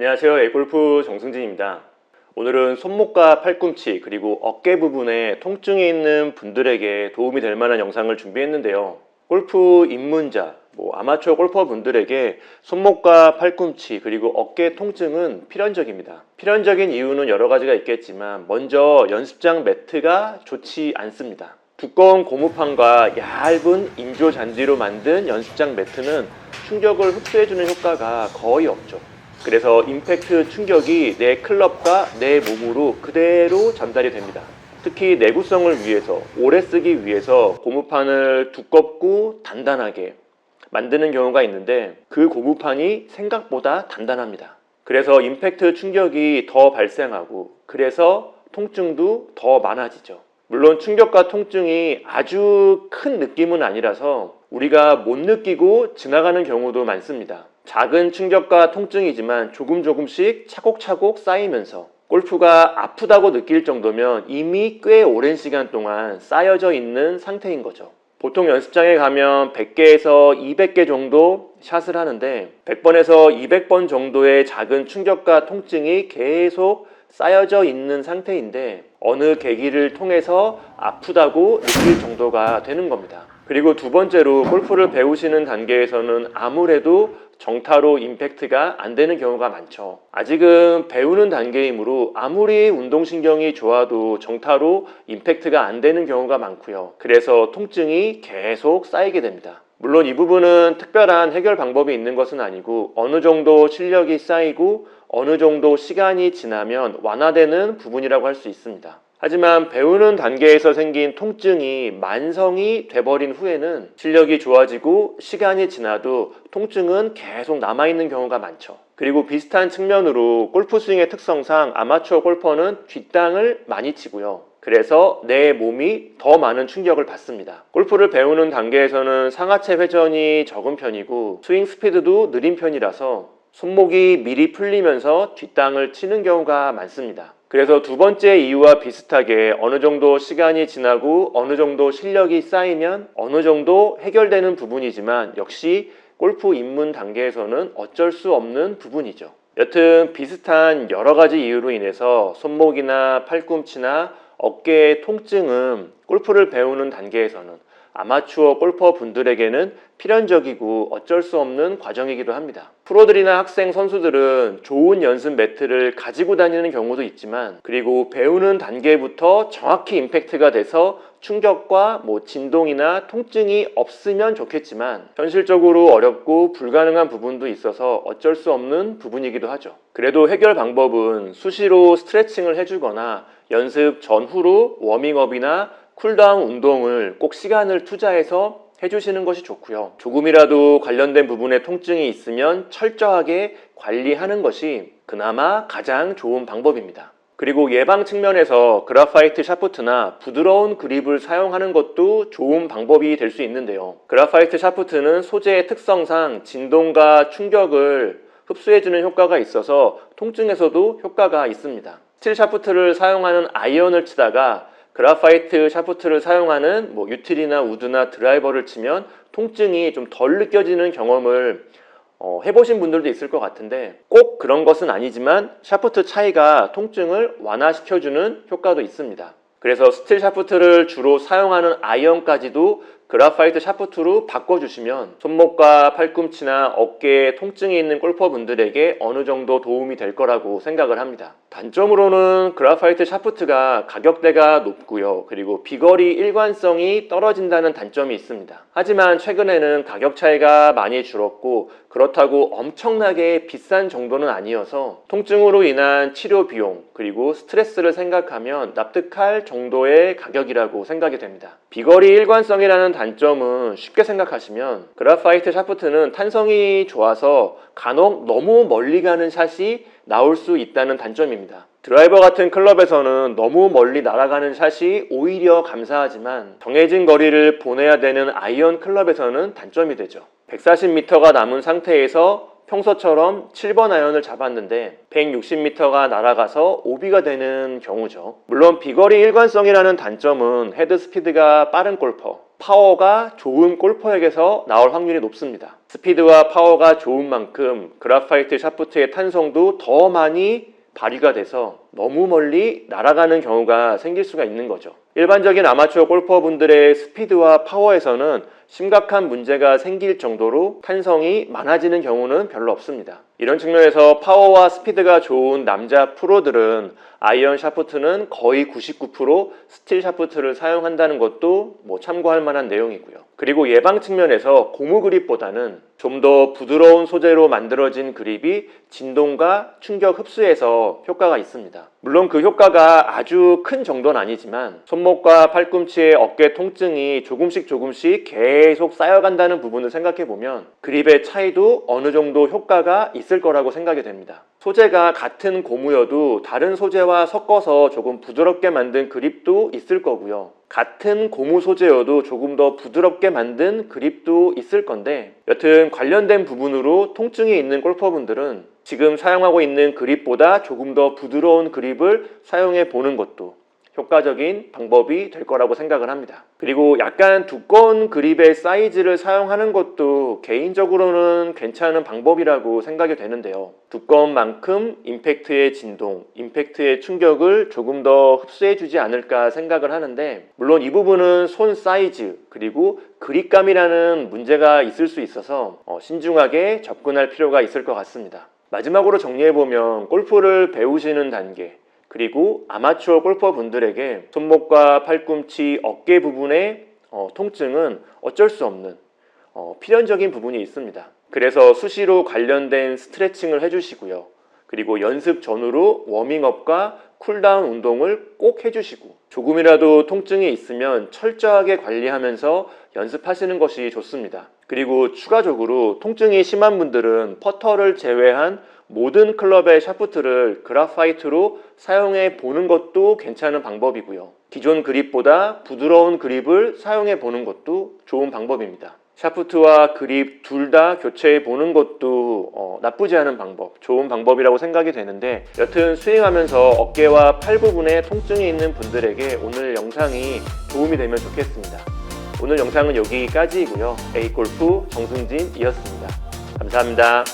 안녕하세요. 에골프 정승진입니다. 오늘은 손목과 팔꿈치 그리고 어깨 부분에 통증이 있는 분들에게 도움이 될 만한 영상을 준비했는데요. 골프 입문자, 뭐 아마추어 골퍼 분들에게 손목과 팔꿈치 그리고 어깨 통증은 필연적입니다. 필연적인 이유는 여러 가지가 있겠지만 먼저 연습장 매트가 좋지 않습니다. 두꺼운 고무판과 얇은 인조 잔디로 만든 연습장 매트는 충격을 흡수해주는 효과가 거의 없죠. 그래서 임팩트 충격이 내 클럽과 내 몸으로 그대로 전달이 됩니다. 특히 내구성을 위해서 오래 쓰기 위해서 고무판을 두껍고 단단하게 만드는 경우가 있는데 그 고무판이 생각보다 단단합니다. 그래서 임팩트 충격이 더 발생하고 그래서 통증도 더 많아지죠. 물론 충격과 통증이 아주 큰 느낌은 아니라서 우리가 못 느끼고 지나가는 경우도 많습니다. 작은 충격과 통증이지만 조금 조금씩 차곡차곡 쌓이면서 골프가 아프다고 느낄 정도면 이미 꽤 오랜 시간 동안 쌓여져 있는 상태인 거죠. 보통 연습장에 가면 100개에서 200개 정도 샷을 하는데 100번에서 200번 정도의 작은 충격과 통증이 계속 쌓여져 있는 상태인데 어느 계기를 통해서 아프다고 느낄 정도가 되는 겁니다. 그리고 두 번째로 골프를 배우시는 단계에서는 아무래도 정타로 임팩트가 안 되는 경우가 많죠. 아직은 배우는 단계이므로 아무리 운동신경이 좋아도 정타로 임팩트가 안 되는 경우가 많고요. 그래서 통증이 계속 쌓이게 됩니다. 물론 이 부분은 특별한 해결 방법이 있는 것은 아니고 어느 정도 실력이 쌓이고 어느 정도 시간이 지나면 완화되는 부분이라고 할 수 있습니다. 하지만 배우는 단계에서 생긴 통증이 만성이 돼버린 후에는 실력이 좋아지고 시간이 지나도 통증은 계속 남아있는 경우가 많죠. 그리고 비슷한 측면으로 골프 스윙의 특성상 아마추어 골퍼는 뒷땅을 많이 치고요. 그래서 내 몸이 더 많은 충격을 받습니다. 골프를 배우는 단계에서는 상하체 회전이 적은 편이고 스윙 스피드도 느린 편이라서 손목이 미리 풀리면서 뒷땅을 치는 경우가 많습니다. 그래서 두 번째 이유와 비슷하게 어느 정도 시간이 지나고 어느 정도 실력이 쌓이면 어느 정도 해결되는 부분이지만 역시 골프 입문 단계에서는 어쩔 수 없는 부분이죠. 여튼 비슷한 여러 가지 이유로 인해서 손목이나 팔꿈치나 어깨의 통증은 골프를 배우는 단계에서는 아마추어 골퍼 분들에게는 필연적이고 어쩔 수 없는 과정이기도 합니다. 프로들이나 학생 선수들은 좋은 연습 매트를 가지고 다니는 경우도 있지만 그리고 배우는 단계부터 정확히 임팩트가 돼서 충격과 뭐 진동이나 통증이 없으면 좋겠지만 현실적으로 어렵고 불가능한 부분도 있어서 어쩔 수 없는 부분이기도 하죠. 그래도 해결 방법은 수시로 스트레칭을 해주거나 연습 전후로 워밍업이나 쿨다운 운동을 꼭 시간을 투자해서 해주시는 것이 좋고요. 조금이라도 관련된 부분에 통증이 있으면 철저하게 관리하는 것이 그나마 가장 좋은 방법입니다. 그리고 예방 측면에서 그라파이트 샤프트나 부드러운 그립을 사용하는 것도 좋은 방법이 될 수 있는데요. 그라파이트 샤프트는 소재의 특성상 진동과 충격을 흡수해주는 효과가 있어서 통증에서도 효과가 있습니다. 스틸 샤프트를 사용하는 아이언을 치다가 그라파이트 샤프트를 사용하는 뭐 유틸이나 우드나 드라이버를 치면 통증이 좀 덜 느껴지는 경험을 어, 해보신 분들도 있을 것 같은데 꼭 그런 것은 아니지만 샤프트 차이가 통증을 완화시켜주는 효과도 있습니다. 그래서 스틸 샤프트를 주로 사용하는 아이언까지도 그라파이트 샤프트로 바꿔주시면 손목과 팔꿈치나 어깨에 통증이 있는 골퍼분들에게 어느 정도 도움이 될 거라고 생각을 합니다. 단점으로는 그라파이트 샤프트가 가격대가 높고요. 그리고 비거리 일관성이 떨어진다는 단점이 있습니다. 하지만 최근에는 가격 차이가 많이 줄었고 그렇다고 엄청나게 비싼 정도는 아니어서 통증으로 인한 치료 비용 그리고 스트레스를 생각하면 납득할 정도의 가격이라고 생각이 됩니다. 비거리 일관성이라는 단점은 쉽게 생각하시면 그라파이트 샤프트는 탄성이 좋아서 간혹 너무 멀리 가는 샷이 나올 수 있다는 단점입니다. 드라이버 같은 클럽에서는 너무 멀리 날아가는 샷이 오히려 감사하지만 정해진 거리를 보내야 되는 아이언 클럽에서는 단점이 되죠. 140m가 남은 상태에서 평소처럼 7번 아이언을 잡았는데 160m가 날아가서 오비가 되는 경우죠. 물론 비거리 일관성이라는 단점은 헤드 스피드가 빠른 골퍼 파워가 좋은 골퍼에게서 나올 확률이 높습니다. 스피드와 파워가 좋은 만큼 그라파이트 샤프트의 탄성도 더 많이 발휘가 돼서 너무 멀리 날아가는 경우가 생길 수가 있는 거죠. 일반적인 아마추어 골퍼분들의 스피드와 파워에서는 심각한 문제가 생길 정도로 탄성이 많아지는 경우는 별로 없습니다. 이런 측면에서 파워와 스피드가 좋은 남자 프로들은 아이언 샤프트는 거의 99% 스틸 샤프트를 사용한다는 것도 뭐 참고할 만한 내용이고요. 그리고 예방 측면에서 고무 그립보다는 좀 더 부드러운 소재로 만들어진 그립이 진동과 충격 흡수에서 효과가 있습니다. 물론 그 효과가 아주 큰 정도는 아니지만 손목과 팔꿈치의 어깨 통증이 조금씩 조금씩 계속 쌓여간다는 부분을 생각해 보면 그립의 차이도 어느 정도 효과가 있을 거라고 생각이 됩니다. 소재가 같은 고무여도 다른 소재와 섞어서 조금 부드럽게 만든 그립도 있을 거고요. 같은 고무 소재여도 조금 더 부드럽게 만든 그립도 있을 건데 여튼 관련된 부분으로 통증이 있는 골퍼분들은 지금 사용하고 있는 그립보다 조금 더 부드러운 그립을 사용해 보는 것도 효과적인 방법이 될 거라고 생각을 합니다. 그리고 약간 두꺼운 그립의 사이즈를 사용하는 것도 개인적으로는 괜찮은 방법이라고 생각이 되는데요. 두꺼운 만큼 임팩트의 진동, 임팩트의 충격을 조금 더 흡수해 주지 않을까 생각을 하는데 물론 이 부분은 손 사이즈 그리고 그립감이라는 문제가 있을 수 있어서 어, 신중하게 접근할 필요가 있을 것 같습니다. 마지막으로 정리해보면 골프를 배우시는 단계 그리고 아마추어 골퍼 분들에게 손목과 팔꿈치, 어깨 부분의 어, 통증은 어쩔 수 없는 어, 필연적인 부분이 있습니다. 그래서 수시로 관련된 스트레칭을 해주시고요. 그리고 연습 전후로 워밍업과 쿨다운 운동을 꼭 해주시고 조금이라도 통증이 있으면 철저하게 관리하면서 연습하시는 것이 좋습니다. 그리고 추가적으로 통증이 심한 분들은 퍼터를 제외한 모든 클럽의 샤프트를 그라파이트로 사용해 보는 것도 괜찮은 방법이고요. 기존 그립보다 부드러운 그립을 사용해 보는 것도 좋은 방법입니다. 샤프트와 그립 둘 다 교체해 보는 것도 어, 나쁘지 않은 방법, 좋은 방법이라고 생각이 되는데 여튼 스윙하면서 어깨와 팔 부분에 통증이 있는 분들에게 오늘 영상이 도움이 되면 좋겠습니다. 오늘 영상은 여기까지이고요. A골프 정승진이었습니다. 감사합니다.